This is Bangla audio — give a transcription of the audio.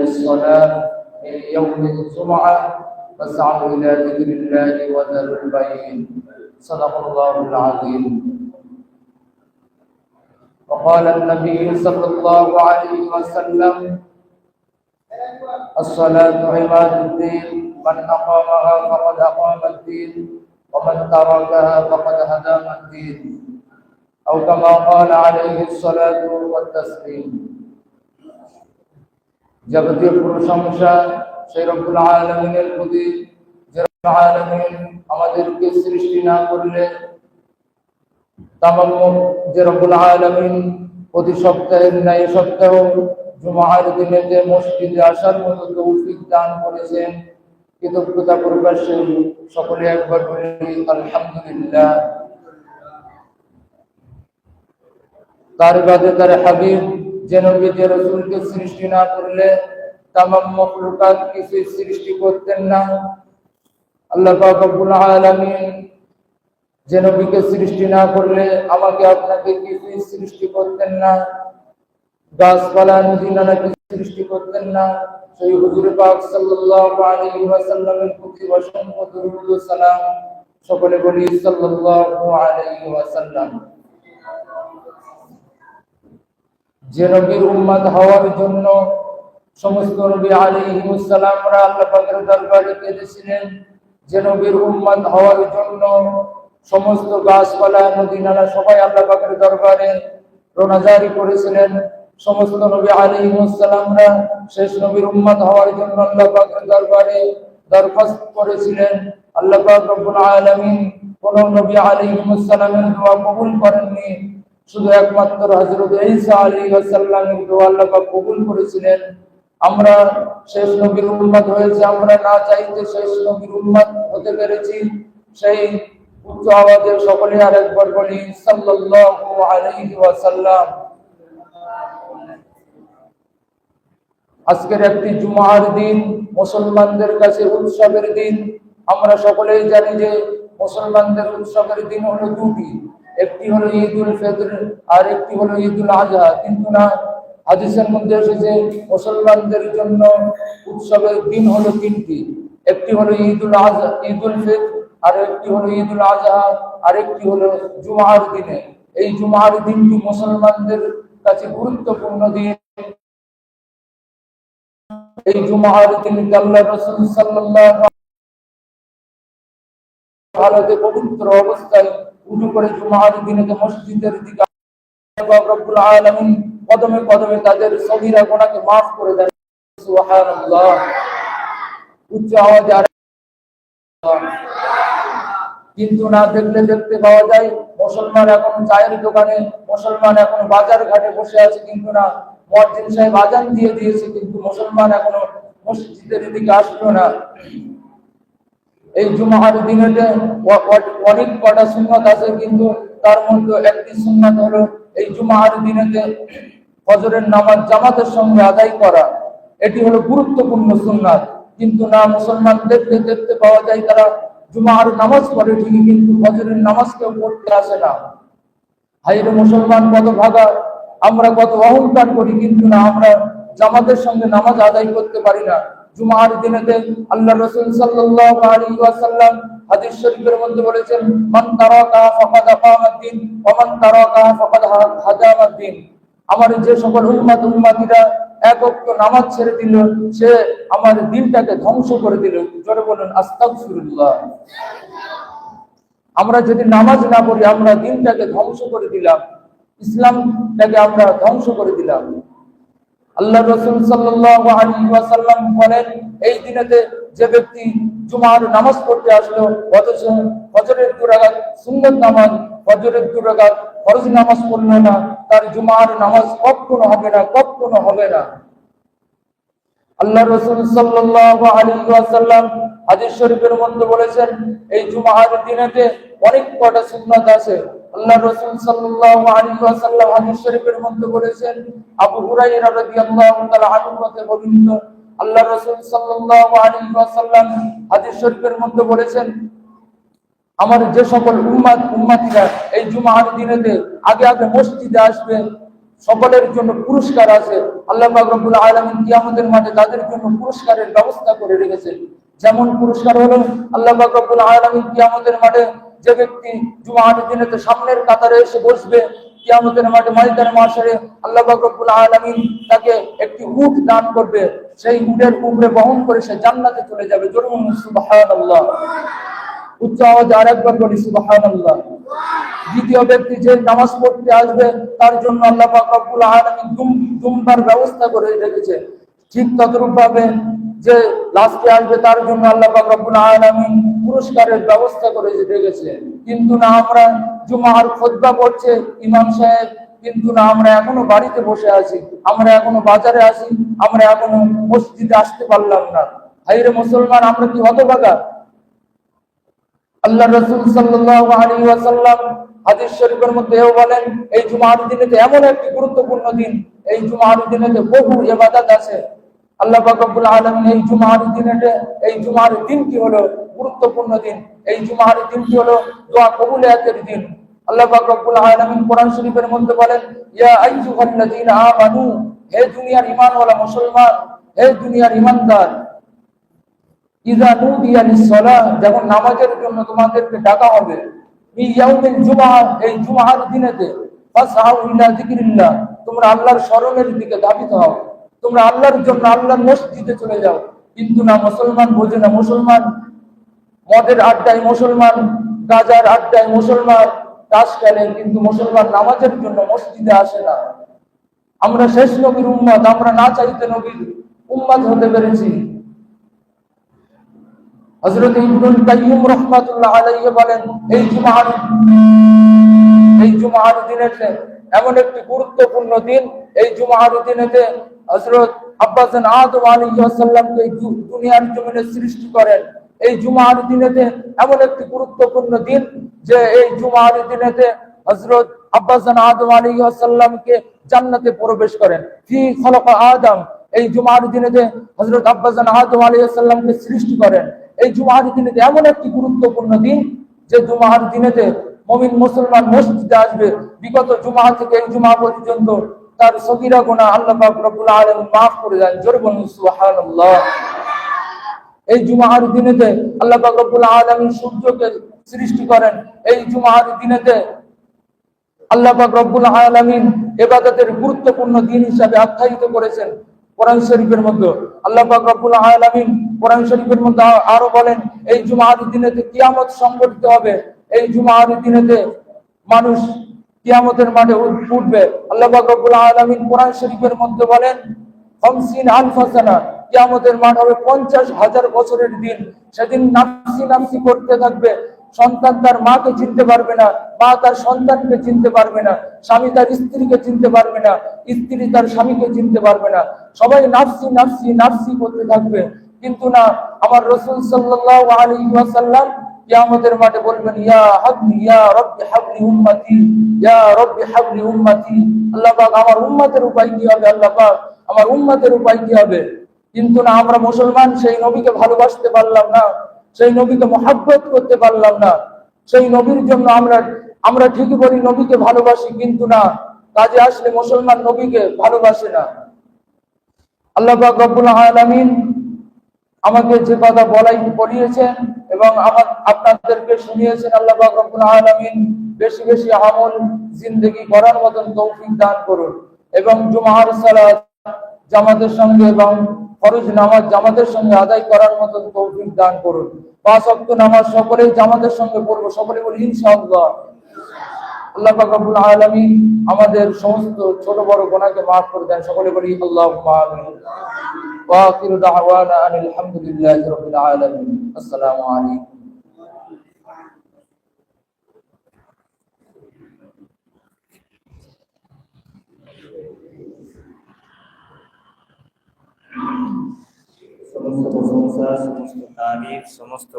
الصلاة من يوم الجمعة فاسعوا إلى ذكر الله وذروا البيع صدق الله العظيم. وقال النبي صلى الله عليه وسلم الصلاة عماد الدين من أقامها فقد أقام الدين ومن تركها فقد هدم الدين. أو كما قال عليه الصلاة والتسليم. যাবতীয় প্রশংসা সেই রব্বুল আলমিনের প্রতি। আলমিন আমাদেরকে সৃষ্টি না করলে তামাম প্রতি দিনে করেছেন, কৃতজ্ঞতা সকলে একবার আলহামদুলিল্লাহ। তার বাদে তার হাবিব যে নবী রসুলকে সৃষ্টি না করলে কিছু সৃষ্টি করতেন না। আল্লাহ যে নবীকে সৃষ্টি না করলে আমাকে আপনাকে কিছুই সৃষ্টি করতেন না। গাছপালা নদী নানা কিছু সৃষ্টি করতেন না। সেই হুজুর পাক সাল্লাল্লাহু প্রতি অসংখ্য সকলে বলি ওয়াসাল্লাম। যে নবীর উম্মত হওয়ার জন্য সমস্ত নবী আলাইহিমুসসালামরা আল্লাহ পাকের দরবারে কেঁদেছিলেন যে নবীর উম্মত হওয়ার জন্য সমস্ত গাছপালা নদী নালা সবাই আল্লাহ পাকের দরবারে রোনাজারি করেছিলেন। সমস্ত নবী আলী আলাইহিমুসসালামরা শেষ নবীর উম্মাদ হওয়ার জন্য আল্লাহ পাকের দরবারে দরখাস্ত করেছিলেন। আল্লাহ পাক রব্বুল আলামিন কোন নবী আলী আলাইহিমুসসালামের দোয়া কবুল করেননি। শুধু একমাত্র হজরত ঈসা আলী ওয়াসাল্লামের দোয়া আল্লাহ কবুল করেছিলেন। আমরা শেষ নবীর উম্মত হয়েছে, আমরা না চাইতে শেষ নবীর উম্মত হতে পেরেছি। সেই উচ্চ আওয়াজে সকলে আর একবার বলি, সাল্লাল্লাহু আলাইহি ওয়াসাল্লাম। আজকের একটি জুমার দিন, মুসলমানদের কাছে উৎসবের দিন। আমরা সকলেই জানি যে মুসলমানদের উৎসবের দিন হলো দুটি। একটি হলো ঈদ উল ফিতর আর একটি হলো ঈদ উল আজহা কিন্তু না, হাদিসের মধ্যে এসেছে, মুসলমানদের জন্য উৎসবের দিন হলো তিনটি। একটি হলো ঈদ উল আজহা ঈদ উল ফিতর, আর একটি হলো ঈদ উল আজহা আর একটি হলো জুমার দিনে। এই জুমার দিনটি মুসলমানদের কাছে গুরুত্বপূর্ণ দিন। এই জুমার দিনকে আল্লাহ রসুল সাল্লাল্লাহু হালতে পবিত্র অবস্থায় উঠু করে জুমার দিনে মসজিদের দিকে রব্বুল আলামিন কদমে কদমে তাদের সগীরা গুনাহকে maaf করে দেন। সুবহানাল্লাহ। উচ্চ আওয়াজে কিন্তু না দেখলে দেখতে পাওয়া যায়, মুসলমান এখন চায়ের দোকানে, মুসলমান এখন বাজার ঘাটে বসে আছে কিন্তু না। মসজিদ সাহেব আজান দিয়ে দিয়েছে কিন্তু মুসলমান এখনও মসজিদের দিকে আসলো না। এই জুমার দিনেতে অনেক কটা সুন্নত আছে, কিন্তু তার মধ্যে একটি সুন্নত হলো এই জুমার দিনেতে ফজরের নামাজ জামাতের সঙ্গে আদায় করা। এটি হলো গুরুত্বপূর্ণ সুন্নাত। কিন্তু না মুসলমান দেখতে দেখতে পাওয়া যায় তারা জুমার নামাজ পড়ে ঠিকই, কিন্তু ফজরের নামাজ কেউ পড়তে আসে না। হাইরে মুসলমান কত ভাগা, আমরা কত অহংকার করি, কিন্তু না, আমরা জামাতের সঙ্গে নামাজ আদায় করতে পারি না। জুমার দিনেতে আল্লাহ রাসূল সাল্লাল্লাহু আলাইহি ওয়াসাল্লাম হাদিস শরীফের মধ্যে বলেছেন, মান তারাকা ফাকাদ আকামাদ-দ্বীন ওয়া মান তারাকা ফাকাদ হাদামাদ-দ্বীন আমার যে সকল উম্মত, উম্মতিরা এক ওয়াক্ত নামাজ ছেড়ে দিল, সে আমার দিনটাকে ধ্বংস করে দিল। জোরে বলুন, আস্তাগফিরুল্লাহ। আমরা যদি নামাজ না পড়ি, আমরা দিনটাকে ধ্বংস করে দিলাম। ইসলামটাকে আমরা ধ্বংস করে দিলাম। আল্লাহ রসুল ওয়াসাল্লাম বলেন, এই দিনেতে যে ব্যক্তি জুমার নামাজ পড়তে আসলো, অথচ সুন্নত নামাজ ফরজ নামাজ পড়ল না, তার জুমার নামাজ কখনো হবে না, কখনো হবে না। আল্লাহ রসুল আলাইহি ওয়াসাল্লাম হাদিস শরীফের মধ্যে বলেছেন, এই জুমার দিনেতে অনেক কটা সুন্নাত আছে আল্লাহ রসুল সাল্লাল্লাহু আলাইহি ওয়াসাল্লাম হাদিস শরীফের মধ্যে বলেছেন, আবু হুরায়রা রাদিয়াল্লাহু তাআলা আনহু হতে বর্ণিত আল্লাহ রসুল সাল্লাল্লাহু আলাইহি ওয়াসাল্লাম হাদিস শরীফের মধ্যে বলেছেন, আমার যে সকল উম্মাত উম্মাতিরা এই জুমার দিনেতে আগে আগে মসজিদে আসবে, সকলের জন্য পুরস্কার আছে। আল্লাহ পাক রব্বুল আলামিন কিয়ামতের মাঠে তাদের জন্য পুরস্কারের ব্যবস্থা করে রেখেছেন। যেমন পুরস্কার হলো আল্লাহ রব্বুল আলামিন কিয়ামতের মাঠে যে ব্যক্তি জুমার দিনেতে সামনের কাতারে এসে বসবে, কিয়ামতের মাঠে মাসরে আল্লাহ তাকে একটি দান করবে। সেই উপরে বহন করে সে জান্নাতে চলে যাবে। সুবহানাল্লাহ। উচ্চ বলি, সুবহানাল্লাহ। দ্বিতীয় ব্যক্তি যে নামাজ পড়তে আসবে, তার জন্য আল্লাহ রব্বুল আলামিন দুমবার ব্যবস্থা করে রেখেছে। ঠিক ততরূপ ভাবে যে লাস্টে আসবে তার জন্য আল্লাহ রব্বুল আলামিন পুরস্কারের ব্যবস্থা করে রেখেছে কিন্তু না আমরা জুমার খুতবা পড়ছে, ইমাম সাহেব, কিন্তু না আমরা এখনও বাড়িতে বসে আছি, আমরা এখনও বাজারে আছি, আমরা এখনও মসজিদে আসতে পারলাম না। হাইরে মুসলমান, আমরা কি হতভাগা? আল্লাহ রসুল ওয়াসাল্লাম হাদিস শরীফের মধ্যে এও বলেন, এই জুমার দিনেতে এমন একটি গুরুত্বপূর্ণ দিন, এই জুমার দিনেতে বহু ইবাদত আছে। আল্লাহ পাক রব্বুল আলামিন এই জুমার দিনেতে, এই জুমার দিনটি হলো গুরুত্বপূর্ণ দিন। এই জুমার দিনটি হলো দোয়া কবুলিয়াতের দিন। আল্লাহ আলামিন কোরআন শরীফের মধ্যে বলেন, ইয়া হে দুনিয়ার মুসলমান, হে দুনিয়ার ঈমানদার ইজা নুদিয়া যখন নামাজের জন্য তোমাদেরকে ডাকা হবে ইয়াউমিল এই জুমআর দিনেতে ইলা তোমরা আল্লাহর স্মরণের দিকে ধাবিত হও। তোমরা আল্লাহর জন্য আল্লাহর মসজিদে চলে যাও। কিন্তু না মুসলমান, বোঝে না মুসলমান। মদের আড্ডায় মুসলমান, গাজার আড্ডায় মুসলমান। তাস খেলে কিন্তু মুসলমান নামাজের জন্য মসজিদে আসে না। আমরা শেষ নবীর উম্মত, আমরা না চাইতে নবীর উম্মত হতে পেরেছি। হযরত ইবনুল কাইয়্যিম রাহমাতুল্লাহ আলাইহি বলেন, এই জুমার এই জুমার দিনেতে এমন একটি গুরুত্বপূর্ণ দিন এই জুমার দিনেতে হযরত আব্বাসান আদম সালামকে দুনিয়ার জমিনে সৃষ্টি করেন। এই জুমার দিনেতে এমন একটি গুরুত্বপূর্ণ দিন যে এই জুমার দিনেতে হযরত আব্বাসান আদম সালামকে জান্নাতে প্রবেশ করেন। খলকা আদম, এই জুমার দিনেতে হযরত আব্বাসান আদম সালামকে সৃষ্টি করেন। এই জুমার দিনেতে এমন একটি গুরুত্বপূর্ণ দিন যে জুমার দিনেতে মমিন মুসলমান মসজিদে আসবে। বিগত জুমা থেকে এই জুমা পর্যন্ত তার সগিরা গুনাহ আল্লাহ পাক রব্বুল আলামিন maaf করে দেন, জোরে বলুন, সুবহানাল্লাহ। এই জুমার দিনেতে আল্লাহ পাক রব্বুল আলামিন সূর্যকে সৃষ্টি করেন। এই জুমার দিনেতে আল্লাহ পাক রব্বুল আলামিন ইবাদতের গুরুত্বপূর্ণ দিন হিসাবে আখ্যায়িত করেছেন কোরআন শরীফের মধ্যে। আল্লাহ পাক রব্বুল আলামিন কোরআন শরীফের মধ্যে আরও বলেন, এই জুমার দিনেতে কিয়ামত সংঘটিত হবে। এই জুমার দিনেতে মানুষ কিয়ামতের মাঠে উঠবে। আল্লাহ রব্বুল আলামিন কোরআন শরীফের মধ্যে বলেন, খামসিন আলফা সানা কিয়ামতের মাঠ হবে পঞ্চাশ হাজার বছরের দিন। সেদিন নাফসি নাফসি করতে থাকবে। সন্তান তার মাকে চিনতে পারবে না, মা তার সন্তানকে চিনতে পারবে না, স্বামী তার স্ত্রীকে চিনতে পারবে না, স্ত্রী তার স্বামীকে চিনতে পারবে না। সবাই নাফসি নাফসি নাফসি করতে থাকবে। কিন্তু না, আমার রসুল সাল্লাল্লাহু আলাইহি ওয়াসাল্লাম কিয়ামতের মাঠে বলবেন, ইয়া হাবলি, ইয়া রব্বি হাবলি উম্মতি, ইয়া রব্বি হাবলি উম্মতি। আল্লাহ পাক আমার উম্মতের উপায় কি হবে? আল্লাহ পাক আমার উম্মতের উপায় কি হবে? কিন্তু না, আমরা মুসলমান, সেই নবীকে ভালোবাসতে পারলাম না, সেই নবীকে মহাব্বত করতে পারলাম না। সেই নবীর জন্য আমরা আমরা ঠিকই বলি, নবীকে ভালোবাসি, কিন্তু না, কাজে আসলে মুসলমান নবীকে ভালোবাসে না। আল্লাহ পাক রব্বুল আলামিন আমাকে যে কথা বলাই, বলিয়েছেন এবং আমার আপনাদেরকে শুনিয়েছেন আল্লাহ রব্বুল বেশি বেশি আমল জিন্দেগি করার মতন তৌফিক দান করুন। এবং জুমার সালাত জামাতের সঙ্গে এবং ফরজ নামাজ জামাতের সঙ্গে আদায় করার মতন তৌফিক দান করুন। পাঁচ অক্ট নামাজ সকলেই জামাতের সঙ্গে পড়ব সকলে বলি ইনশাআল্লাহ। আল্লাহ পাক রব্বুল আমাদের সমস্ত ছোট বড় গুনাহকে maaf করে দেন। সকলে বলি আসসালামু সমস্ত প্রশংসা, সমস্ত তারিফ সমস্ত